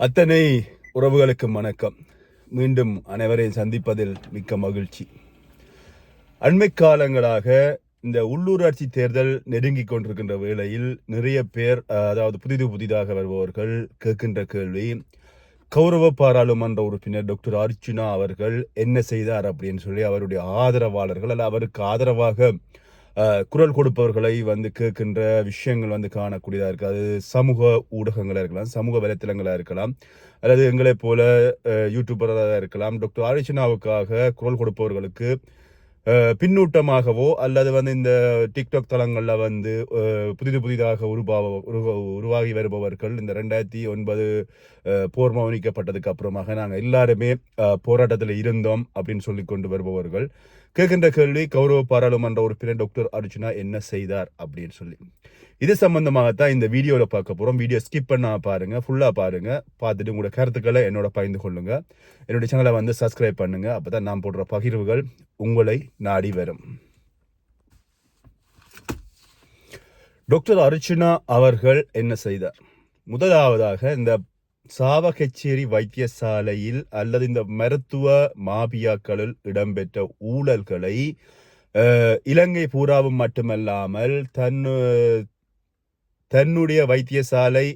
அத்தனை உறவுகளுக்கும் வணக்கம். மீண்டும் அனைவரையும் சந்திப்பதில் மிக்க மகிழ்ச்சி. அண்மை காலங்களாக இந்த உள்ளூராட்சி தேர்தல் நெருங்கிக் கொண்டிருக்கின்ற வேளையில் நிறைய பேர் அதாவது புதிது புதிதாக வருபவர்கள் கேட்கின்ற கேள்வி கௌரவ பாராளுமன்ற உறுப்பினர் டாக்டர் அர்ச்சுனா அவர்கள் என்ன செய்தார் அப்படின்னு சொல்லி அவருடைய ஆதரவாளர்கள் அல்ல அவருக்கு ஆதரவாக குரல் கொடுப்பவர்களை வந்து கேட்கின்ற விஷயங்கள் வந்து காணக்கூடியதாக இருக்குது அது சமூக ஊடகங்களாக இருக்கலாம் சமூக வலைத்தளங்களாக இருக்கலாம் அல்லது எங்களைப் போல யூடியூபராக இருக்கலாம். டாக்டர் அர்ச்சனாவுக்காக குரல் கொடுப்பவர்களுக்கு பின்னூட்டமாகவோ அல்லது வந்து இந்த டிக்டாக் தளங்களில் வந்து புதிது புதிதாக உருவாக உருவாகி வருபவர்கள் இந்த ரெண்டாயிரத்தி ஒன்பது போர் மௌனிக்கப்பட்டதுக்கு அப்புறமாக நாங்கள் எல்லாருமே போராட்டத்தில் இருந்தோம் அப்படின்னு சொல்லி கொண்டு வருபவர்கள். கேட்கின்ற கேள்வி கௌரவ பாராளுமன்ற உறுப்பினர் டாக்டர் அர்ஜுனா என்ன செய்தார் அப்படின்னு சொல்லி. இது சம்பந்தமாகத்தான் இந்த வீடியோவில் பார்க்க போகிறோம் வீடியோ ஸ்கிப் பண்ணால் பாருங்கள் ஃபுல்லாக பாருங்கள் பார்த்துட்டு உங்களோட கருத்துக்களை என்னோட பகிர்ந்து கொள்ளுங்கள் என்னுடைய சேனலை வந்து சப்ஸ்கிரைப் பண்ணுங்கள் அப்போ தான் நான் போடுற பகிர்வுகள் உங்களை நாடி வரும். டாக்டர் அர்ச்சுனா அவர்கள் என்ன செய்தார்? முதலாவதாக இந்த சாவகச்சேரி வைத்தியசாலையில் அல்லது இந்த மருத்துவ மாபியாக்களில் இடம்பெற்ற ஊழல்களை இலங்கை பூராவும் மட்டுமல்லாமல் தன் தன்னுடைய வைத்தியசாலை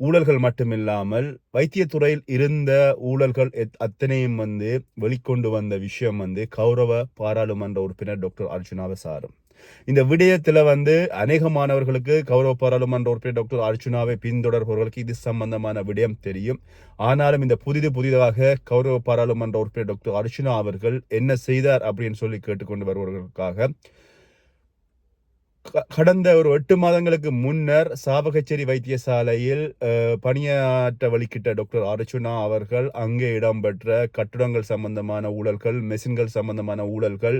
ஊழல்கள் மட்டுமில்லாமல் வைத்தியத்துறையில் இருந்த ஊழல்கள் அத்தனையும் வந்து வெளிக்கொண்டு வந்த விஷயம் வந்து கௌரவ பாராளுமன்ற உறுப்பினர் டாக்டர் அர்ஜுனாவை சாரும் இந்த விடயத்துல வந்து அநேக மாணவர்களுக்கு கௌரவ பாராளுமன்ற உறுப்பினர் டாக்டர் அர்ஜுனாவை பின்தொடர்பவர்களுக்கு இது சம்பந்தமான விடயம் தெரியும். ஆனாலும் இந்த புதிது புதிதாக கௌரவ பாராளுமன்ற உறுப்பினர் டாக்டர் அர்ஜுனா அவர்கள் என்ன செய்தார் அப்படின்னு சொல்லி கேட்டுக்கொண்டு வருபவர்களுக்காக க- கடந்த ஒரு எட்டு மாதங்களுக்கு முன்னர் சாவகச்சேரி வைத்தியசாலையில் அஹ், பணியாற்ற வழிகிட்ட டாக்டர் அர்ச்சுனா அவர்கள் அங்கே இடம்பெற்ற கட்டுடங்கள் சம்பந்தமான ஊழல்கள் மெஷின்கள் சம்பந்தமான ஊழல்கள்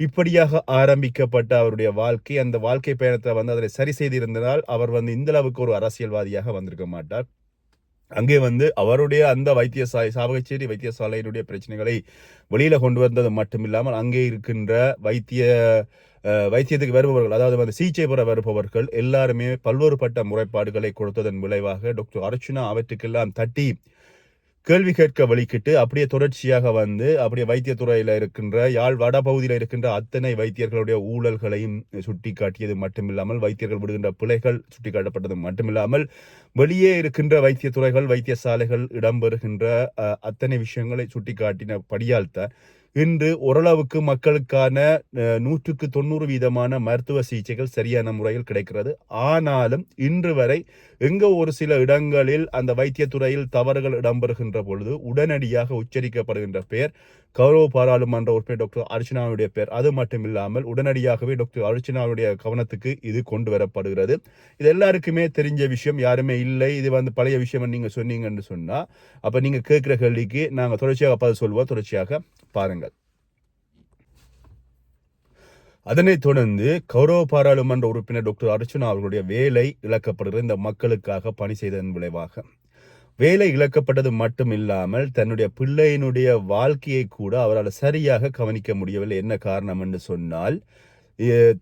இப்படியாக ஆரம்பிக்கப்பட்ட அவருடைய வாழ்க்கை அந்த வாழ்க்கை பயணத்தை வந்து அதை சரி செய்திருந்ததால் அவர் வந்து இந்த அளவுக்கு ஒரு அரசியல்வாதியாக வந்திருக்க மாட்டார். அங்கே வந்து அவருடைய அந்த வைத்தியசாலை சாவகச்சேரி வைத்தியசாலையினுடைய பிரச்சனைகளை வெளியில கொண்டு வந்தது மட்டுமில்லாமல் அங்கே இருக்கின்ற வைத்திய வைத்தியத்துக்கு வருபவர்கள் அதாவது வந்து சிகிச்சை பெற வருபவர்கள் எல்லாருமே பல்வேறுபட்ட முறைப்பாடுகளை கொடுத்ததன் விளைவாக டாக்டர் அர்ச்சுனா அவற்றுக்கெல்லாம் தட்டி கேள்வி கேட்க வழிக்கிட்டு அப்படியே தொடர்ச்சியாக வந்து அப்படியே வைத்தியத்துறையில் இருக்கின்ற யாழ் வடபகுதியில் இருக்கின்ற அத்தனை வைத்தியர்களுடைய ஊழல்களையும் சுட்டி காட்டியது மட்டுமில்லாமல் வைத்தியர்கள் விடுகின்ற பிழைகள் சுட்டி காட்டப்பட்டது மட்டுமில்லாமல் வெளியே இருக்கின்ற வைத்தியத்துறைகள் வைத்தியசாலைகள் இடம்பெறுகின்ற அத்தனை விஷயங்களை சுட்டி காட்டின படியால் தான் இன்று ஓரளவுக்கு மக்களுக்கான நூற்றுக்கு தொண்ணூறு வீதமான மருத்துவ சிகிச்சைகள் சரியான முறையில் கிடைக்கிறது. ஆனாலும் இன்று வரை எங்கே ஒரு சில இடங்களில் அந்த வைத்தியத்துறையில் தவறுகள் இடம்பெறுகின்ற பொழுது உடனடியாக உச்சரிக்கப்படுகின்ற பெயர் கௌரவ பாராளுமன்ற உறுப்பினர் டாக்டர் அர்ச்சனாவுடைய பெயர் அது மட்டும் இல்லாமல் உடனடியாகவே டாக்டர் அர்ச்சனாவுடைய கவனத்துக்கு இது கொண்டு வரப்படுகிறது. இது எல்லாருக்குமே தெரிஞ்ச விஷயம் யாருமே இல்லை. இது வந்து பழைய விஷயம் நீங்கள் சொன்னீங்கன்னு சொன்னால் அப்போ நீங்கள் கேட்குற கேள்விக்கு நாங்கள் தொடர்ச்சியாக பதில் சொல்வோம். தொடர்ச்சியாக பாருங்கள் அதனைத் தொடர்ந்து கௌரவ பாராளுமன்ற உறுப்பினர் டாக்டர் அர்ச்சுனா அவர்களுடைய வேலை இழக்கப்படுகிற இந்த மக்களுக்காக பணி செய்ததன் விளைவாக. வேலை இழக்கப்பட்டது மட்டும் இல்லாமல் தன்னுடைய பிள்ளையினுடைய வாழ்க்கையை கூட அவரால் சரியாக கவனிக்க முடியவில்லை. என்ன காரணம் என்று சொன்னால்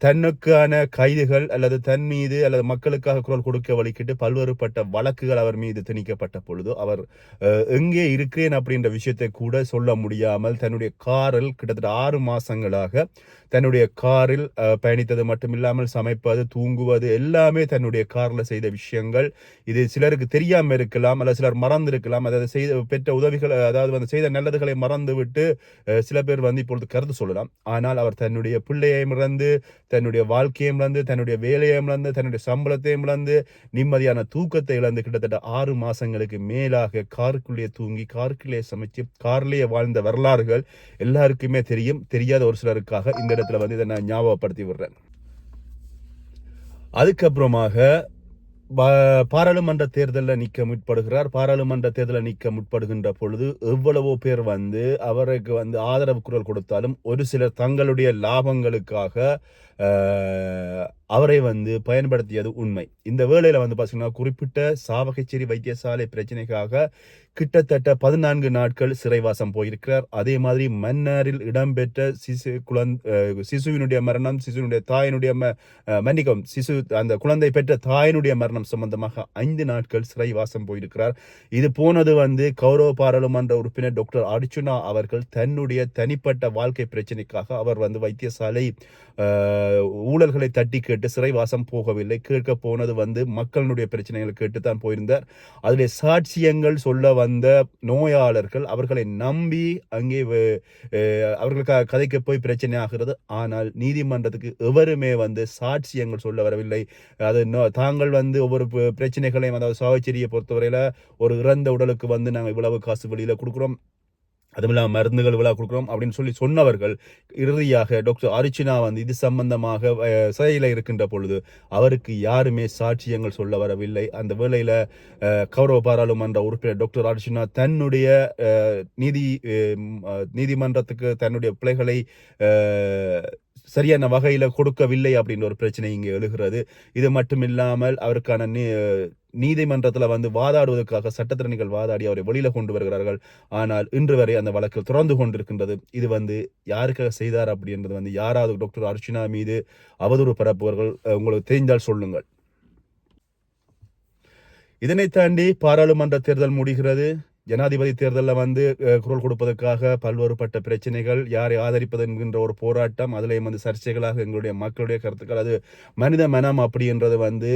தன்னுக்கான கைதுகள் அல்லது தன் மீது அல்லது மக்களுக்காக குரல் கொடுக்க வழிக்கிட்டு பல்வேறுபட்ட வழக்குகள் அவர் மீது திணிக்கப்பட்ட பொழுது அவர் அஹ், எங்கே இருக்கிறேன்? அப்படின்ற விஷயத்தை கூட சொல்ல முடியாமல் தன்னுடைய காரில் கிட்டத்தட்ட ஆறு மாசங்களாக தன்னுடைய காரில் பயணித்தது மட்டும் இல்லாமல் சமைப்பது தூங்குவது எல்லாமே தன்னுடைய காரில் செய்த விஷயங்கள். இது சிலருக்கு தெரியாமல் இருக்கலாம் அல்லது சிலர் மறந்து இருக்கலாம் அதாவது செய்த பெற்ற உதவிகள் அதாவது வந்து செய்த நல்லதுகளை மறந்து விட்டு சில பேர் வந்து இப்பொழுது கருத்து சொல்லலாம். ஆனால் அவர் தன்னுடைய பிள்ளையையும் இழந்து தன்னுடைய வாழ்க்கையும் இழந்து தன்னுடைய வேலையையும் இழந்து தன்னுடைய சம்பளத்தையும் இழந்து நிம்மதியான தூக்கத்தை இழந்து கிட்டத்தட்ட ஆறு மாசங்களுக்கு மேலாக காருக்குள்ளேயே தூங்கி காருக்குள்ளேயே சமைச்சு கார்லேயே வாழ்ந்த வரலாறுகள் எல்லாருக்குமே தெரியும். தெரியாத ஒரு சிலருக்காக இந்த இடத்துல வந்து இதை நான் ஞாபகப்படுத்தி விடுறேன். அதுக்கப்புறமாக பாராளுமன்ற தேர்தலில் நிற்க முற்படுகிறார். பாராளுமன்ற தேர்தலில் நிற்க முற்படுகின்ற பொழுது எவ்வளவோ பேர் வந்து அவருக்கு வந்து ஆதரவு குரல் கொடுத்தாலும் ஒரு சிலர் தங்களுடைய லாபங்களுக்காக அவரை வந்து பயன்படுத்தியது உண்மை. இந்த வேலையில் வந்து பார்த்தீங்கன்னா குறிப்பிட்ட சாவகச்சேரி வைத்தியசாலை பிரச்சனைக்காக கிட்டத்தட்ட பதினான்கு நாட்கள் சிறைவாசம் போயிருக்கிறார். அதே மாதிரி மன்னாரில் இடம்பெற்ற சிசு குழந்தை சிசுவினுடைய மரணம் சிசுவினுடைய தாயினுடைய ம- மன்னிக்கவும் சிசு அந்த குழந்தை பெற்ற தாயினுடைய மரணம் சம்பந்தமாக ஐந்து நாட்கள் சிறைவாசம் போயிருக்கிறார். இது போனது வந்து கௌரவ பாராளுமன்ற உறுப்பினர் டாக்டர் அர்ச்சுனா அவர்கள் தன்னுடைய தனிப்பட்ட வாழ்க்கை பிரச்சனைக்காக அவர் வந்து வைத்தியசாலை ஊழல்களை தட்டி கேட்டு சிறைவாசம் போகவில்லை. கேட்க போனது வந்து மக்களுடைய பிரச்சனைகளை கேட்டுத்தான் போயிருந்தார். அதில் சாட்சியங்கள் சொல்ல வந்த நோயாளர்கள் அவர்களை நம்பி அங்கே வ- அஹ், அவர்களுக்கு கதைக்கு போய் பிரச்சனை ஆகிறது. ஆனால் நீதிமன்றத்துக்கு எவருமே வந்து சாட்சியங்கள் சொல்ல வரவில்லை. அது நோ- தாங்கள் வந்து ஒவ்வொரு பிரச்சனைகளையும் அதாவது சாவச்சேரியை பொறுத்தவரையில் ஒரு இறந்த உடலுக்கு வந்து நாங்கள் இவ்வளவு காசு வெளியில் கொடுக்குறோம். அதுவும் இல்லாமல் மருந்துகள் விழா கொடுக்குறோம் அப்படின்னு சொல்லி சொன்னவர்கள் இறுதியாக டாக்டர் அரிச்சினா வந்து இது சம்பந்தமாக சிறையில் இருக்கின்ற பொழுது அவருக்கு யாருமே சாட்சியங்கள் சொல்ல வரவில்லை. அந்த வேளையில் கௌரவ பாராளுமன்ற உறுப்பினர் டாக்டர் அரிச்சினா தன்னுடைய நீதி நீதிமன்றத்துக்கு தன்னுடைய பிள்ளைகளை சரியான வகையில் கொடுக்கவில்லை அப்படின்ற ஒரு பிரச்சனை இங்கே எழுகிறது. இது மட்டும் இல்லாமல் அவருக்கான நீ- நீதிமன்றத்தில் வந்து வாதாடுவதற்காக சட்டத்திறனிகள் வாதாடி அவரை வெளியில கொண்டு வருகிறார்கள். ஆனால் இன்று வரை அந்த வழக்கு தொடர்ந்து கொண்டிருக்கின்றது. இது வந்து யாருக்காக செய்தார் அப்படின்றது வந்து யாராவது டாக்டர் அர்ச்சனா மீது அவதூறு பரப்புவர்கள் உங்களுக்கு தெரிந்தால் சொல்லுங்கள். இதனை தாண்டி பாராளுமன்ற தேர்தல் முடிகிறது. ஜனாதிபதி தேர்தலில் வந்து குரல் கொடுப்பதற்காக பல்வேறுபட்ட பிரச்சனைகள் யாரை ஆதரிப்பது என்கின்ற ஒரு போராட்டம் அதிலேயும் வந்து சர்ச்சைகளாக எங்களுடைய மக்களுடைய கருத்துக்கள் அது மனித மனம் அப்படின்றது வந்து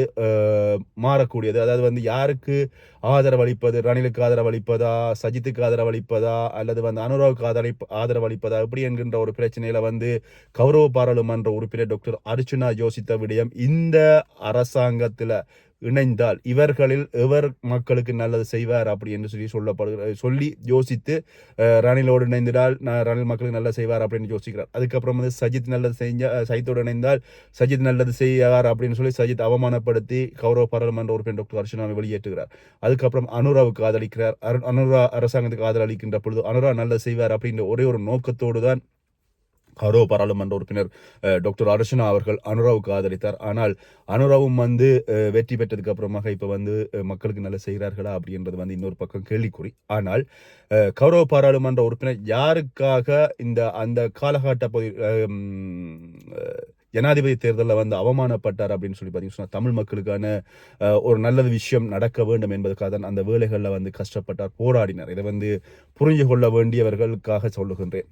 மாறக்கூடியது. அதாவது வந்து யாருக்கு ஆதரவு அளிப்பது ரணிலுக்கு ஆதரவு அளிப்பதா சஜித்துக்கு ஆதரவு அளிப்பதா அல்லது வந்து அனுராவுக்கு ஆதரவு ஆதரவு அளிப்பதா இப்படி என்கின்ற ஒரு பிரச்சனையில் வந்து கௌரவ பாராளுமன்ற உறுப்பினர் டாக்டர் அர்ச்சுனா யோசித்த விடயம் இந்த அரசாங்கத்தில் இணைந்தால் இவர்களில் எவர் மக்களுக்கு நல்லது செய்வார் அப்படி என்று சொல்லி சொல்லப்படுகிற சொல்லி யோசித்து ரணிலோடு இணைந்தால் நான் ரணில் மக்களுக்கு நல்லது செய்வார் அப்படின்னு யோசிக்கிறார். அதுக்கப்புறம் வந்து சஜித் நல்லது செஞ்ச சஜித்தோடு இணைந்தால் சஜித் நல்லது செய்வார் அப்படின்னு சொல்லி சஜித் அவமானப்படுத்தி கௌரவ பாராளுமன்ற உறுப்பினர் டாக்டர் அர்ச்சனாவை வெளியேற்றுகிறார். அதுக்கப்புறம் அனுராவுக்கு ஆதரிக்கிறார் அரு- அனுரா அரசாங்கத்துக்கு ஆதரவளிக்கின்ற பொழுது அனுரா நல்லது செய்வார் அப்படின்ற ஒரே ஒரு நோக்கத்தோடு தான் கௌரவ பாராளுமன்ற உறுப்பினர் டாக்டர் அர்ச்சனா அவர்கள் அனுராவுக்கு ஆதரித்தார். ஆனால் அனுராவும் வந்து வெற்றி பெற்றதுக்கு அப்புறமாக இப்போ வந்து மக்களுக்கு நல்ல செய்கிறார்களா அப்படின்றது வந்து இன்னொரு பக்கம் கேள்விக்குறி. ஆனால் கௌரவ பாராளுமன்ற உறுப்பினர் யாருக்காக இந்த அந்த காலகட்ட பகுதி ஜனாதிபதி தேர்தலில் வந்து அவமானப்பட்டார் அப்படின்னு சொல்லி பார்த்தீங்கன்னா தமிழ் மக்களுக்கான ஒரு நல்ல விஷயம் நடக்க வேண்டும் என்பதற்காக தான் அந்த வேலைகளில் வந்து கஷ்டப்பட்டார் போராடினார். இதை வந்து புரிஞ்சு கொள்ள வேண்டியவர்களுக்காக சொல்லுகின்றேன்.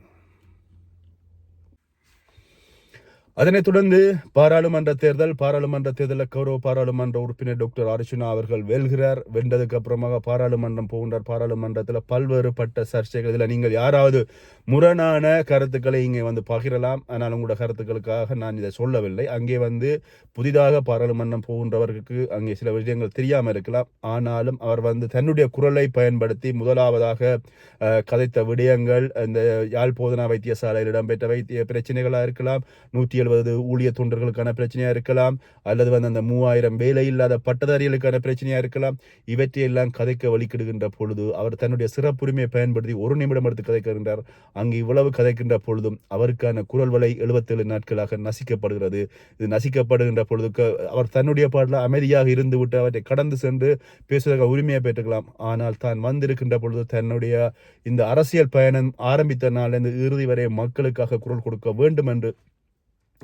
அதனைத் தொடர்ந்து பாராளுமன்ற தேர்தல் பாராளுமன்ற தேர்தலில் கௌரவ பாராளுமன்ற உறுப்பினர் டாக்டர் அர்ஜுனா அவர்கள் வெல்கிறார். வென்றதுக்கு அப்புறமாக பாராளுமன்றம் போகின்றார். பாராளுமன்றத்தில் பல்வேறுபட்ட சர்ச்சைகள். இதில் நீங்கள் யாராவது முரணான கருத்துக்களை இங்கே வந்து பகிரலாம். ஆனால் உங்களோட கருத்துக்களுக்காக நான் இதை சொல்லவில்லை. அங்கே வந்து புதிதாக பாராளுமன்றம் போகின்றவர்களுக்கு அங்கே சில விஷயங்கள் தெரியாமல் இருக்கலாம். ஆனாலும் அவர் வந்து தன்னுடைய குரலை பயன்படுத்தி முதலாவதாக கதைத்த விடயங்கள் இந்த யாழ் போதனா வைத்தியசாலையில் இடம்பெற்ற வைத்திய பிரச்சனைகளாக இருக்கலாம். நூற்றி எழுபது ஊழிய தொண்டர்களுக்கான பிரச்சனையாக இருக்கலாம் அல்லது வந்து அந்த மூவாயிரம் வேலை இல்லாத பட்டதாரிகளுக்கான பிரச்சனையாக இருக்கலாம். இவற்றையெல்லாம் கதைக்க வழிக்கிடுகின்ற பொழுது அவர் தன்னுடைய சிறப்புரிமையை பயன்படுத்தி ஒரு நிமிடம் எடுத்து கதைக்கின்றார். அங்கு இவ்வளவு கதைக்கின்ற பொழுதும் அவருக்கான குரல் வலை எழுபத்தேழு நாட்களாக நசிக்கப்படுகிறது. இது நசிக்கப்படுகின்ற பொழுதுக்கு அவர் தன்னுடைய பாடல அமைதியாக இருந்துவிட்டு அவற்றை கடந்து சென்று பேசுவதற்கு உரிமையை பெற்றுக்கலாம். ஆனால் தான் வந்திருக்கின்ற பொழுது தன்னுடைய இந்த அரசியல் பயணம் ஆரம்பித்த நாளிலிருந்து இறுதி வரை மக்களுக்காக குரல் கொடுக்க வேண்டும் என்று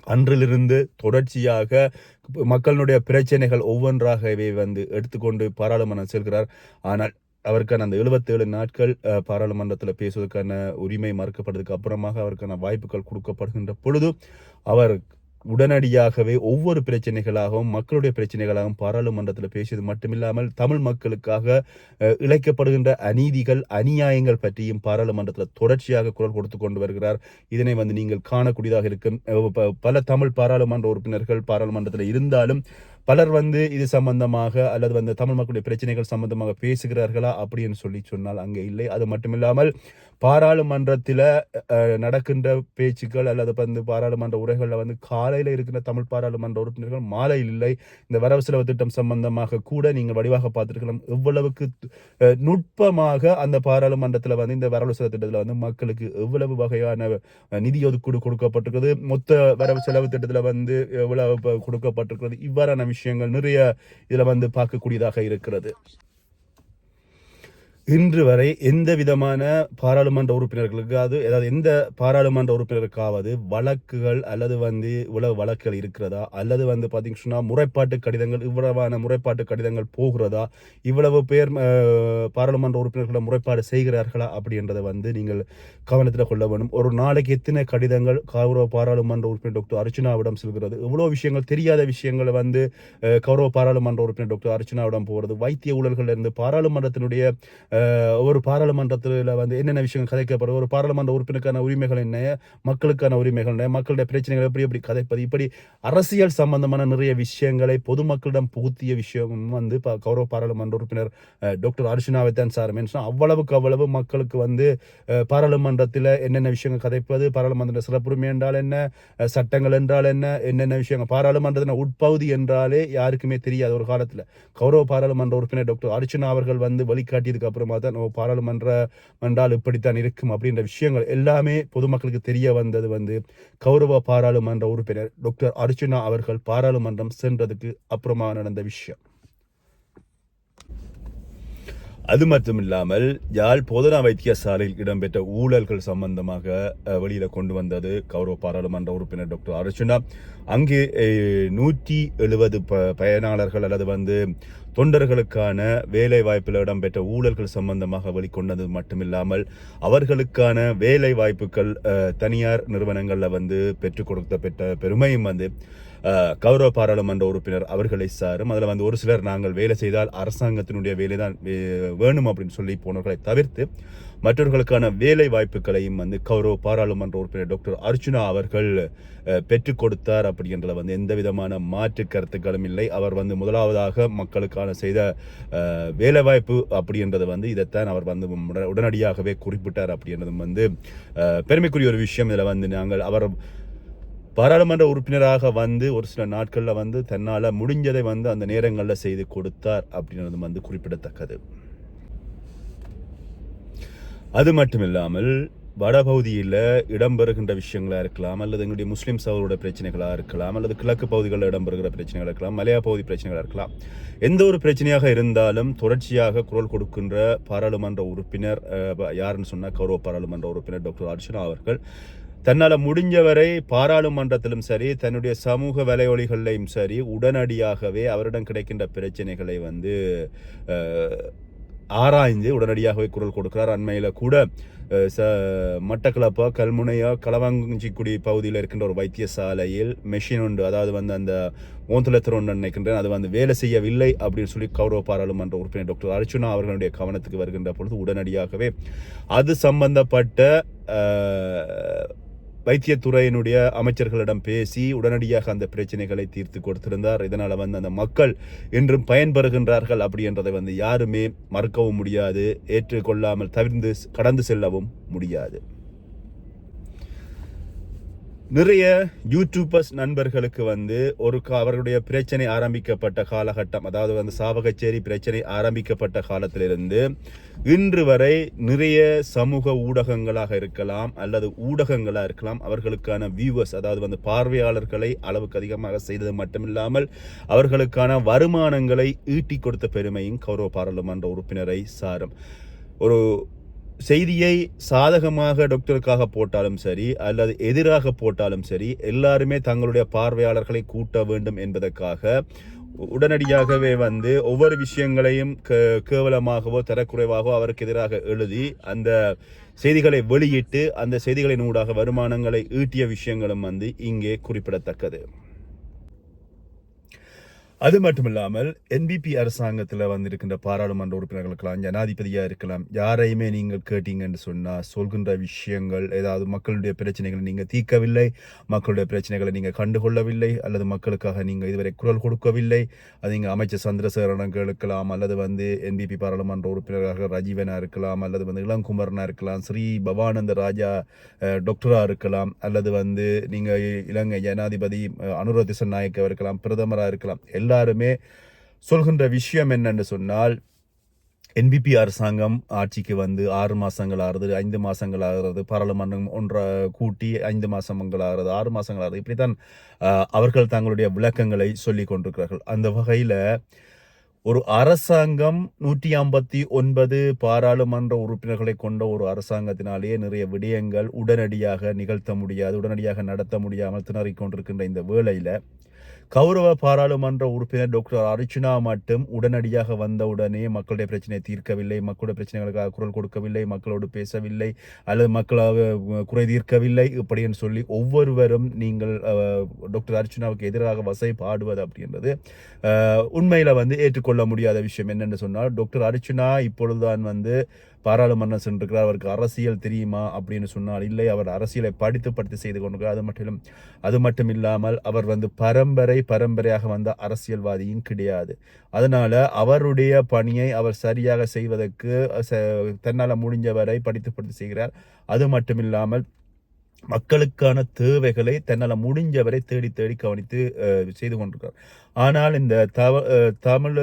அன்றிலிருந்து தொடர்ச்சியாக மக்களுடைய பிரச்சனைகள் ஒவ்வொன்றாகவே வந்து எடுத்துக்கொண்டு பாராளுமன்றம் செல்கிறார். ஆனால் அவருக்கான அந்த 77 நாட்கள் பாராளுமன்றத்தில் பேசுவதற்கான உரிமை மறுக்கப்படுறதுக்கு அப்புறமாக அவருக்கான வாய்ப்புகள் கொடுக்கப்படுகின்ற பொழுது அவர் உடனடியாகவே ஒவ்வொரு பிரச்சனைகளாகவும் மக்களுடைய பிரச்சனைகளாகவும் பாராளுமன்றத்தில் பேசியது மட்டுமில்லாமல் தமிழ் மக்களுக்காக இழைக்கப்படுகின்ற அநீதிகள் அநியாயங்கள் பற்றியும் பாராளுமன்றத்தில் தொடர்ச்சியாக குரல் கொடுத்து கொண்டு வருகிறார். இதனை வந்து நீங்கள் காணக்கூடியதாக இருக்கும். பல தமிழ் பாராளுமன்ற உறுப்பினர்கள் பாராளுமன்றத்தில் இருந்தாலும் பலர் வந்து இது சம்பந்தமாக அல்லது வந்து தமிழ் மக்களுடைய பிரச்சனைகள் சம்பந்தமாக பேசுகிறார்களா அப்படின்னு சொல்லி சொன்னால் அங்கே இல்லை. அது மட்டுமில்லாமல் பாராளுமன்றத்தில் நடக்கின்ற பேச்சுக்கள் அல்லது வந்து பாராளுமன்ற உரைகளில் வந்து காலையில் இருக்கிற தமிழ் பாராளுமன்ற உறுப்பினர்கள் மாலையில் இல்லை. இந்த வரவு செலவு திட்டம் சம்பந்தமாக கூட நீங்கள் வடிவாக பார்த்துருக்கலாம். எவ்வளவுக்கு நுட்பமாக அந்த பாராளுமன்றத்தில் வந்து இந்த வரவு செலவு திட்டத்தில் வந்து மக்களுக்கு எவ்வளவு வகையான நிதி ஒதுக்கீடு கொடுக்கப்பட்டிருக்கிறது மொத்த வரவு செலவு திட்டத்தில் வந்து எவ்வளவு கொடுக்கப்பட்டிருக்கிறது இவ்வாறான விஷயங்கள் நிறைய இதில் வந்து பார்க்கக்கூடியதாக இருக்கிறது. இன்று வரை எந்த விதமான பாராளுமன்ற உறுப்பினர்களுக்கு அது அதாவது எந்த பாராளுமன்ற உறுப்பினருக்காவது வழக்குகள் அல்லது வந்து இவ்வளவு வழக்குகள் இருக்கிறதா? அல்லது வந்து பார்த்தீங்கன்னு முறைப்பாட்டு கடிதங்கள் இவ்வளவான முறைப்பாட்டு கடிதங்கள் போகிறதா? இவ்வளவு பேர் பாராளுமன்ற உறுப்பினர்களை முறைப்பாடு செய்கிறார்களா? அப்படின்றத வந்து நீங்கள் கவனத்தில் கொள்ள வேண்டும். ஒரு நாளைக்கு எத்தனை கடிதங்கள் கௌரவ பாராளுமன்ற உறுப்பினர் டாக்டர் அர்ச்சனாவிடம் செல்கிறது? இவ்வளோ விஷயங்கள் தெரியாத விஷயங்களை வந்து கௌரவ பாராளுமன்ற உறுப்பினர் டாக்டர் அர்ச்சனாவிடம் போகிறது. வைத்திய ஊழல்கள் இருந்து பாராளுமன்றத்தினுடைய ஒரு பாராளுமன்றத்தில் வந்து என்னென்ன விஷயங்கள் கதைக்கப்படுது? ஒரு பாராளுமன்ற உறுப்பினருக்கான உரிமைகள் என்ன? மக்களுக்கான உரிமைகள் என்ன? மக்களுடைய பிரச்சனைகள் எப்படி எப்படி கதைப்பது? இப்படி அரசியல் சம்பந்தமான நிறைய விஷயங்களை பொதுமக்களிடம் புகுத்திய விஷயம் வந்து ப- கௌரவ பாராளுமன்ற உறுப்பினர் டாக்டர் அர்ச்சுனாவை சார் மென்ஷன் அவ்வளவுக்கு அவ்வளவு மக்களுக்கு வந்து பாராளுமன்றத்தில் என்னென்ன விஷயங்கள் கதைப்பது? பாராளுமன்ற சிறப்புரிமை என்றால் என்ன? சட்டங்கள் என்றால் என்ன? என்னென்ன விஷயங்கள்? பாராளுமன்றத்தின் உட்பகுதி என்றாலே யாருக்குமே தெரியாது ஒரு காலத்தில். கௌரவ பாராளுமன்ற உறுப்பினர் டாக்டர் அர்ச்சனா அவர்கள் வந்து வழிகாட்டியதுக்கு அப்புறம் தான் ஓ, பாராளுமன்ற மன்றால் இப்படித்தான் இருக்கும் அப்படின்ற விஷயங்கள் எல்லாமே பொதுமக்களுக்கு தெரிய வந்தது வந்து கௌரவ பாராளுமன்ற உறுப்பினர் டாக்டர் அர்ஜுனா அவர்கள் பாராளுமன்றம் சென்றதுக்கு அப்புறமா நடந்த விஷயம். அது மட்டும் இல்லாமல் யாழ் போதனா வைத்தியசாலையில் இடம்பெற்ற ஊழல்கள் சம்பந்தமாக வெளியில் வெளியில கொண்டு வந்தது கௌரவ பாராளுமன்ற உறுப்பினர் டாக்டர் அர்ஜுனா. அங்கே நூற்றி எழுபது ப பயனாளர்கள் அல்லது வந்து தொண்டர்களுக்கான வேலை வாய்ப்பில் இடம்பெற்ற ஊழல்கள் சம்பந்தமாக வெளிக்கொண்டது மட்டுமில்லாமல் அவர்களுக்கான வேலை வாய்ப்புகள் தனியார் நிறுவனங்களில் வந்து பெற்றுக் கொடுத்த பெற்ற பெருமையும் வந்து கௌரவ பாராளுமன்ற உறுப்பினர் அவர்களை சாரும். அதில் வந்து ஒரு சிலர் நாங்கள் வேலை செய்தால் அரசாங்கத்தினுடைய வேலை தான் வேணும் அப்படின்னு சொல்லி போனவர்களை தவிர்த்து மற்றவர்களுக்கான வேலை வாய்ப்புகளையும் வந்து கௌரவ பாராளுமன்ற உறுப்பினர் டாக்டர் அர்ஜுனா அவர்கள் பெற்றுக் கொடுத்தார் அப்படின்றத வந்து எந்த விதமான மாற்று கருத்துக்களும் இல்லை. அவர் வந்து முதலாவதாக மக்களுக்கான செய்த அஹ், வேலைவாய்ப்பு அப்படின்றது வந்து இதைத்தான் அவர் வந்து உடனடியாகவே குறிப்பிட்டார் அப்படின்றதும் வந்து பெருமைக்குரிய ஒரு விஷயம். இதில் வந்து நாங்கள் அவர் பாராளுமன்ற உறுப்பினராக வந்து ஒரு சில நாட்களில் வந்து தன்னால் முடிஞ்சதை வந்து அந்த நேரங்களில் செய்து கொடுத்தார் அப்படின்றது வந்து குறிப்பிடத்தக்கது. அது மட்டும் இல்லாமல் வடபகுதியில் இடம்பெறுகின்ற விஷயங்களாக இருக்கலாம் அல்லது எங்களுடைய முஸ்லீம் சகோதரோட பிரச்சனைகளாக இருக்கலாம் அல்லது கிழக்கு பகுதிகளில் இடம்பெறுகிற பிரச்சனைகளாக இருக்கலாம் மலையா பகுதி பிரச்சனைகளாக இருக்கலாம். எந்த ஒரு பிரச்சனையாக இருந்தாலும் தொடர்ச்சியாக குரல் கொடுக்கின்ற பாராளுமன்ற உறுப்பினர் யாருன்னு சொன்னால் கௌரவ பாராளுமன்ற உறுப்பினர் டாக்டர் அர்ச்சனா அவர்கள் தன்னால் முடிஞ்சவரை பாராளுமன்றத்திலும் சரி தன்னுடைய சமூக வலையொலிகளிலையும் சரி உடனடியாகவே அவரிடம் கிடைக்கின்ற பிரச்சனைகளை வந்து ஆராய்ந்து உடனடியாகவே குரல் கொடுக்கிறார். அண்மையில் கூட ச மட்டக்களப்பா கல்முனையோ களவாங்குஞ்சிக்குடி பகுதியில் இருக்கின்ற ஒரு வைத்தியசாலையில் மெஷின் உண்டு. அதாவது வந்து அந்த ஓந்துலத்தர் ஒன்று நினைக்கின்றேன். அது வந்து வேலை செய்யவில்லை அப்படின்னு சொல்லி கௌரவ பாராளுமன்ற உறுப்பினர் டாக்டர் அர்ச்சுனா அவர்களுடைய கவனத்துக்கு வருகின்ற பொழுது உடனடியாகவே அது சம்பந்தப்பட்ட வைத்தியத்துறையினுடைய அமைச்சர்களிடம் பேசி உடனடியாக அந்த பிரச்சனைகளை தீர்த்து கொடுத்திருந்தார். இதனால் வந்து அந்த மக்கள் இன்றும் பயன்பெறுகின்றார்கள் அப்படின்றதை வந்து யாருமே மறுக்கவும் முடியாது. ஏற்றுக்கொள்ளாமல் தவிர்ந்து கடந்து செல்லவும் முடியாது. நிறைய யூடியூபர்ஸ் நண்பர்களுக்கு வந்து ஒரு கா- அவர்களுடைய பிரச்சனை ஆரம்பிக்கப்பட்ட காலகட்டம் அதாவது வந்து சாவகச்சேரி பிரச்சனை ஆரம்பிக்கப்பட்ட காலத்திலிருந்து இன்று வரை நிறைய சமூக ஊடகங்களாக இருக்கலாம் அல்லது ஊடகங்களாக இருக்கலாம் அவர்களுக்கான வியூவர்ஸ் அதாவது வந்து பார்வையாளர்களை அளவுக்கு அதிகமாக செய்தது மட்டுமில்லாமல் அவர்களுக்கான வருமானங்களை ஈட்டி கொடுத்த பெருமையும் கௌரவ பாராளுமன்ற உறுப்பினரை சாரும். ஒரு செய்தியை சாதகமாக டாக்டருக்காக போட்டாலும் சரி அல்லது எதிராக போட்டாலும் சரி எல்லாருமே தங்களுடைய பார்வையாளர்களை கூட்ட வேண்டும் என்பதற்காக உடனடியாகவே வந்து ஒவ்வொரு விஷயங்களையும் கேவலமாகவோ தரக்குறைவாகவோ அவருக்கு எதிராக எழுதி அந்த செய்திகளை வெளியிட்டு அந்த செய்திகளின் ஊடாக வருமானங்களை ஈட்டிய விஷயங்களும் வந்து இங்கே குறிப்பிடத்தக்கது. அது மட்டும் இல்லாமல் என்பிபி அரசாங்கத்தில் வந்திருக்கின்ற பாராளுமன்ற உறுப்பினர்களுக்கெல்லாம் ஜனாதிபதியாக இருக்கலாம். யாரையுமே நீங்கள் கேட்டீங்கன்னு சொன்னால் சொல்கின்ற விஷயங்கள் ஏதாவது மக்களுடைய பிரச்சனைகளை நீங்கள் தீர்க்கவில்லை மக்களுடைய பிரச்சனைகளை நீங்கள் கண்டுகொள்ளவில்லை அல்லது மக்களுக்காக நீங்கள் இதுவரை குரல் கொடுக்கவில்லை அது நீங்கள் அமைச்சர் சந்திரசேகரனுக்கு இருக்கலாம் அல்லது வந்து என்பிபி பாராளுமன்ற உறுப்பினராக ரஜீவனாக இருக்கலாம் அல்லது வந்து இளங்குமரனாக இருக்கலாம் ஸ்ரீ பவானந்த ராஜா டாக்டராக இருக்கலாம் அல்லது வந்து நீங்கள் இலங்கை ஜனாதிபதி அனுரதிசன் நாயக்காக இருக்கலாம் பிரதமராக இருக்கலாம். எல்லாருமே சொல்கின்ற விஷயம் என்னன்னு சொன்னால் என்பிபி அரசாங்கம் ஆட்சிக்கு வந்து ஆறு மாசங்கள் ஆகிறது ஐந்து மாதங்கள் ஆகிறது பாராளுமன்றம் ஒன்றை கூட்டி ஐந்து மாதங்கள் ஆகிறது ஆறு மாசங்கள் ஆகிறது இப்படித்தான் தான் அவர்கள் தங்களுடைய விளக்கங்களை சொல்லி கொண்டிருக்கிறார்கள். அந்த வகையில் ஒரு அரசாங்கம் நூற்றி ஐம்பத்தி ஒன்பது பாராளுமன்ற உறுப்பினர்களை கொண்ட ஒரு அரசாங்கத்தினாலேயே நிறைய விடயங்கள் உடனடியாக நிகழ்த்த முடியாது உடனடியாக நடத்த முடியாமல் திணறிக் கொண்டிருக்கின்ற இந்த வேளையில் கௌரவ பாராளுமன்ற உறுப்பினர் டாக்டர் அர்ச்சனா மட்டும் உடனடியாக வந்தவுடனே மக்களுடைய பிரச்சனையை தீர்க்கவில்லை மக்களுடைய பிரச்சனைகளுக்காக குரல் கொடுக்கவில்லை மக்களோடு பேசவில்லை அல்லது மக்களாக குறை தீர்க்கவில்லை இப்படின்னு சொல்லி ஒவ்வொருவரும் நீங்கள் டாக்டர் அர்ச்சனாவுக்கு எதிராக வசை பாடுவது அப்படின்றது உண்மையில் வந்து ஏற்றுக்கொள்ள முடியாத விஷயம் என்னென்னு சொன்னால் டாக்டர் அர்ச்சனா இப்பொழுதுதான் வந்து பாராளுமன்றம் சென்றிருக்கிறார். அவருக்கு அரசியல் தெரியுமா அப்படின்னு சொன்னால் இல்லை அவர் அரசியலை படித்து படித்து செய்து கொண்டிருக்கிறார். அது மட்டும் அது மட்டும் இல்லாமல் அவர் வந்து பரம்பரை பரம்பரையாக வந்த அரசியல்வாதியும் கிடையாது. அதனால அவருடைய பணியை அவர் சரியாக செய்வதற்கு ச- முடிஞ்சவரை படித்து படித்து செய்கிறார். அது மட்டும் இல்லாமல் மக்களுக்கான தேவைகளை தன்னால் முடிஞ்சவரை தேடி தேடி கவனித்து செய்து கொண்டிருக்கிறார். ஆனால் இந்த தவ தமிழ்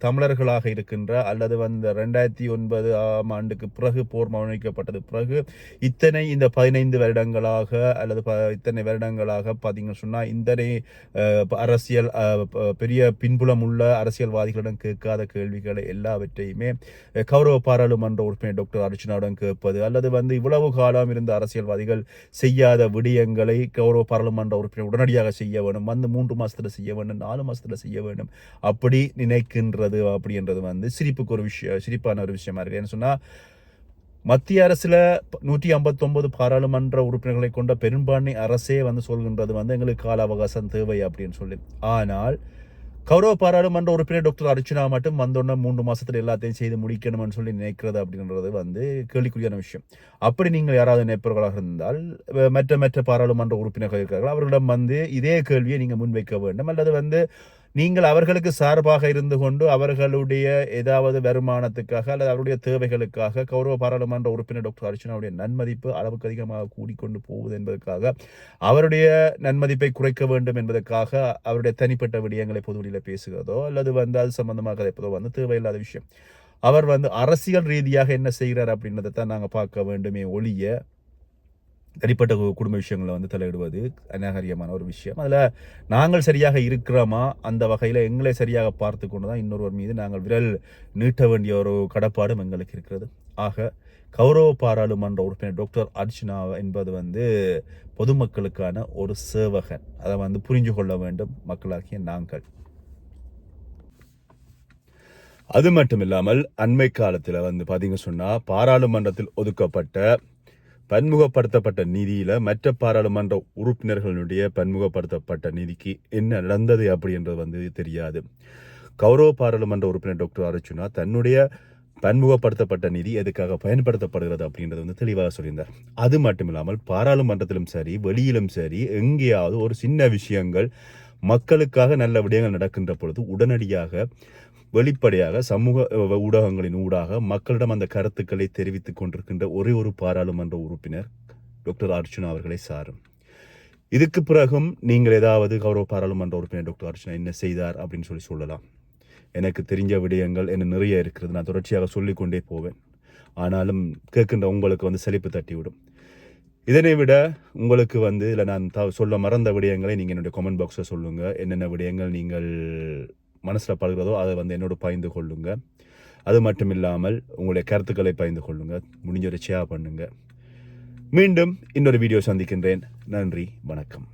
தமிழர்களாக இருக்கின்ற அல்லது வந்து ரெண்டாயிரத்தி ஒன்பது ஆம் ஆண்டுக்கு பிறகு போர் மௌனிக்கப்பட்டது பிறகு இத்தனை இந்த பதினைந்து வருடங்களாக அல்லது ப இத்தனை வருடங்களாக பார்த்தீங்கன்னு சொன்னால் இத்தனை அரசியல் பெரிய பின்புலம் உள்ள அரசியல்வாதிகளிடம் கேட்காத கேள்விகளை எல்லாவற்றையுமே கௌரவ பாராளுமன்ற உறுப்பினர் டாக்டர் அர்ஜுனாவிடம் கேட்பது அல்லது வந்து இவ்வளவு காலம் இருந்த அரசியல்வாதிகள் செய்யாத விடயங்களை கௌரவ பாராளுமன்ற உறுப்பினர் உடனடியாக செய்ய வேண்டும் வந்து மூன்று மாதத்தில் செய்ய வேண்டும் நாலு மாதத்தில் செய்ய வேண்டும். அப்படி நினைக்கின்றது அப்படின்றது வந்து சிரிப்புக்கு ஒரு விஷயம் சிரிப்பான ஒரு விஷயமா இருக்கு. ஏன்னு சொன்னால் மத்திய அரசில் நூற்றி ஐம்பத்தொம்பது பாராளுமன்ற உறுப்பினர்களை கொண்ட பெரும்பான்மை அரசே வந்து சொல்கின்றது வந்து எங்களுக்கு கால அவகாசம் தேவை அப்படின்னு சொல்லி. ஆனால் கௌரவ பாராளுமன்ற உறுப்பினர் டாக்டர் அர்ச்சனா மட்டும் வந்தோடனே மூன்று மாசத்துல எல்லாத்தையும் செய்து முடிக்கணும்னு சொல்லி நினைக்கிறது அப்படின்றது வந்து கேள்விக்குரியான விஷயம். அப்படி நீங்கள் யாராவது நினைப்பவர்களாக இருந்தால் மற்ற மற்ற பாராளுமன்ற உறுப்பினர்கள் இருக்கிறார்கள் அவர்களிடம் வந்து இதே கேள்வியை நீங்க முன்வைக்க வேண்டும். அல்லது வந்து நீங்கள் அவர்களுக்கு சார்பாக இருந்து கொண்டு அவர்களுடைய ஏதாவது வருமானத்துக்காக அல்லது அவருடைய தேவைகளுக்காக கௌரவ பாராளுமன்ற உறுப்பினர் டாக்டர் அர்ச்சனாவுடைய நன்மதிப்பு அளவுக்கு அதிகமாக கூடிக்கொண்டு போவது என்பதற்காக அவருடைய நன்மதிப்பை குறைக்க வேண்டும் என்பதற்காக அவருடைய தனிப்பட்ட விடயங்களை பொதுவெளியில் பேசுகிறதோ அல்லது வந்து அது சம்பந்தமாக கதைப்பதோ வந்து தேவையில்லாத விஷயம். அவர் வந்து அரசியல் ரீதியாக என்ன செய்கிறார் அப்படின்றத தான் நாங்கள் பார்க்க வேண்டுமே ஒழிய தனிப்பட்ட குடும்ப விஷயங்களை வந்து தலையிடுவது அநாகரியமான ஒரு விஷயம். அதில் நாங்கள் சரியாக இருக்கிறோமா? அந்த வகையில் எங்களை சரியாக பார்த்து கொண்டு தான் இன்னொருவர் மீது நாங்கள் விரல் நீட்ட வேண்டிய ஒரு கடப்பாடும் எங்களுக்கு இருக்கிறது. ஆக கௌரவ பாராளுமன்ற உறுப்பினர் டாக்டர் அர்ஜுனா என்பது வந்து பொதுமக்களுக்கான ஒரு சேவகன். அதை வந்து புரிஞ்சு கொள்ள வேண்டும் மக்களாகிய நாங்கள். அது மட்டும் இல்லாமல் அண்மை காலத்தில் வந்து பார்த்தீங்க சொன்னால் பாராளுமன்றத்தில் ஒதுக்கப்பட்ட பன்முகப்படுத்தப்பட்ட நிதியில மற்ற பாராளுமன்ற உறுப்பினர்களுடைய பன்முகப்படுத்தப்பட்ட நிதிக்கு என்ன நடந்தது அப்படின்றது வந்து தெரியாது. கௌரவ பாராளுமன்ற உறுப்பினர் டாக்டர் அர்ஜுனா தன்னுடைய பன்முகப்படுத்தப்பட்ட நிதி எதுக்காக பயன்படுத்தப்படுகிறது அப்படின்றது வந்து தெளிவாக சொல்லியிருந்தார். அது மட்டும் இல்லாமல் பாராளுமன்றத்திலும் சரி வெளியிலும் சரி எங்கேயாவது ஒரு சின்ன விஷயங்கள் மக்களுக்காக நல்ல விடயங்கள் நடக்கின்ற பொழுது உடனடியாக வெளிப்படையாக சமூக ஊடகங்களின் ஊடாக மக்களிடம் அந்த கருத்துக்களை தெரிவித்துக் கொண்டிருக்கின்ற ஒரே ஒரு பாராளுமன்ற உறுப்பினர் டாக்டர் அர்ஜுனா அவர்களை சாரும். இதுக்கு பிறகும் நீங்கள் ஏதாவது கௌரவ பாராளுமன்ற உறுப்பினர் டாக்டர் அர்ஜுனா என்ன செய்தார் அப்படின்னு சொல்லி சொல்லலாம். எனக்கு தெரிஞ்ச விடயங்கள் என்ன நிறைய இருக்கிறது. நான் தொடர்ச்சியாக சொல்லிக்கொண்டே போவேன். ஆனாலும் கேட்கின்ற உங்களுக்கு வந்து செழிப்பு தட்டிவிடும். இதனை விட உங்களுக்கு வந்து இல்லை நான் த சொல்ல மறந்த விடயங்களை நீங்கள் என்னுடைய கமெண்ட் பாக்ஸில் சொல்லுங்கள் என்னென்ன விடயங்கள் நீங்கள் மனசில் படுகிறதோ அதை வந்து என்னோட பகிர்ந்து கொள்ளுங்க. அது மட்டும் இல்லாமல் உங்களுடைய கருத்துக்களை பகிர்ந்து கொள்ளுங்க. முடிஞ்ச ஷேர் பண்ணுங்க. மீண்டும் இன்னொரு வீடியோ சந்திக்கின்றேன். நன்றி. வணக்கம்.